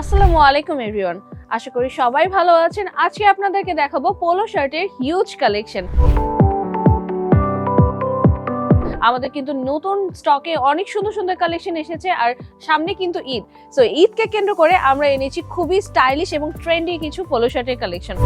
আসসালামু আলাইকুম, এভরিওয়ান। আশা করি সবাই ভালো আছেন। আজকে আপনাদেরকে দেখাবো পোলো শার্টের হিউজ কালেকশন আমাদের কিন্তু নতুন স্টকে অনেক সুন্দর সুন্দর কালেকশন এসেছে, আর সামনে কিন্তু ঈদ। সো ঈদকে কেন্দ্র করে আমরা এনেছি খুবই স্টাইলিশ এবং ট্রেন্ডি কিছু পোলো শার্টের কালেকশন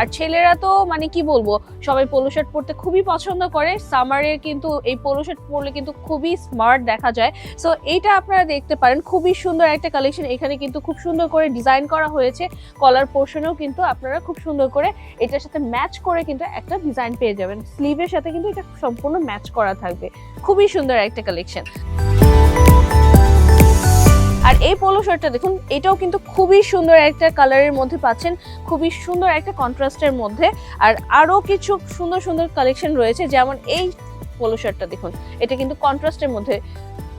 আর ছেলেরা তো মানে কি বলব, সবাই পোলো শার্ট পরতে খুবই পছন্দ করে। সামারে কিন্তু এই পোলো শার্ট পরলে কিন্তু খুবই স্মার্ট দেখা যায়। সো এইটা আপনারা দেখতে পারেন। খুবই সুন্দর একটা কালেকশন এখানে কিন্তু খুব সুন্দর করে ডিজাইন করা হয়েছে। কলার পোর্শনেও কিন্তু আপনারা খুব সুন্দর করে এটার সাথে ম্যাচ করে কিন্তু একটা ডিজাইন পেয়ে যাবেন। স্লিভের সাথে কিন্তু এটা সম্পূর্ণ ম্যাচ করা থাকবে। খুবই সুন্দর একটা কালেকশন আর এই পোলো শার্টটা দেখুন, এটাও কিন্তু খুবই সুন্দর একটা কালারের মধ্যে পাচ্ছেন, খুবই সুন্দর একটা কন্ট্রাস্টের মধ্যে, আর আরও কিছু সুন্দর সুন্দর কালেকশন রয়েছে, যেমন এই পোলো শার্টটা দেখুন, এটা কিন্তু কন্ট্রাস্টের মধ্যে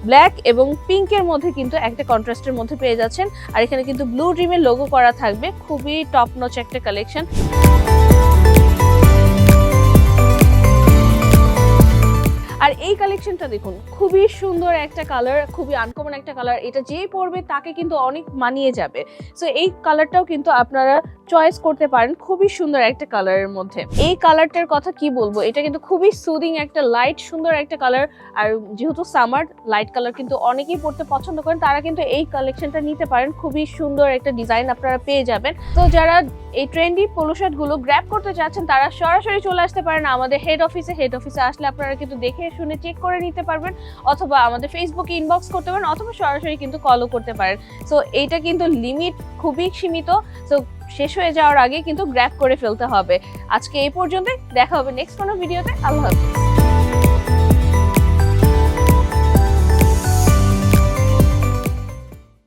ব্ল্যাক এবং পিঙ্কের মধ্যে কিন্তু একটা কন্ট্রাস্টের মধ্যে পেয়ে যাচ্ছেন, আর এখানে কিন্তু ব্লু ড্রিমের লোগো করা থাকবে, খুবই টপ নচ একটা কালেকশন কালেকশনটা দেখুন, খুবই সুন্দর একটা কালার খুবই আনকমন একটা কালার এটা যেই পরবে তাকে কিন্তু অনেক মানিয়ে যাবে। সো এই কালারটাও কিন্তু আপনারা চয়েস করতে পারেন, খুবই সুন্দর একটা কালারের মধ্যে। এই কালারটার কথা কি বলব? এটা কিন্তু খুবই সুদিং একটা লাইট সুন্দর একটা কালার আর যেহেতু সামার লাইট কালার কিন্তু অনেকেই পড়তে পছন্দ করেন, তারা কিন্তু এই কালেকশনটা নিতে পারেন। খুবই সুন্দর একটা ডিজাইন আপনারা পেয়ে যাবেন। তো যারা এই ট্রেন্ডি পোলো শার্টগুলো গ্র্যাব করতে চাচ্ছেন, তারা সরাসরি চলে আসতে পারেন আমাদের হেড অফিসে হেড অফিসে আসলে আপনারা কিন্তু দেখে শুনে চেক করে নিতে পারবেন, অথবা আমাদের ফেসবুকে ইনবক্স করতে পারেন, অথবা সরাসরি কিন্তু কলও করতে পারেন। সো এইটা কিন্তু লিমিট খুবই সীমিত। সো শেষ হয়ে যাওয়ার আগে কিন্তু গ্র্যাব করে ফেলতে হবে। আজকে এই পর্যন্ত দেখা হবে নেক্সট কোনো ভিডিওতে আল্লাহ হাফিজ।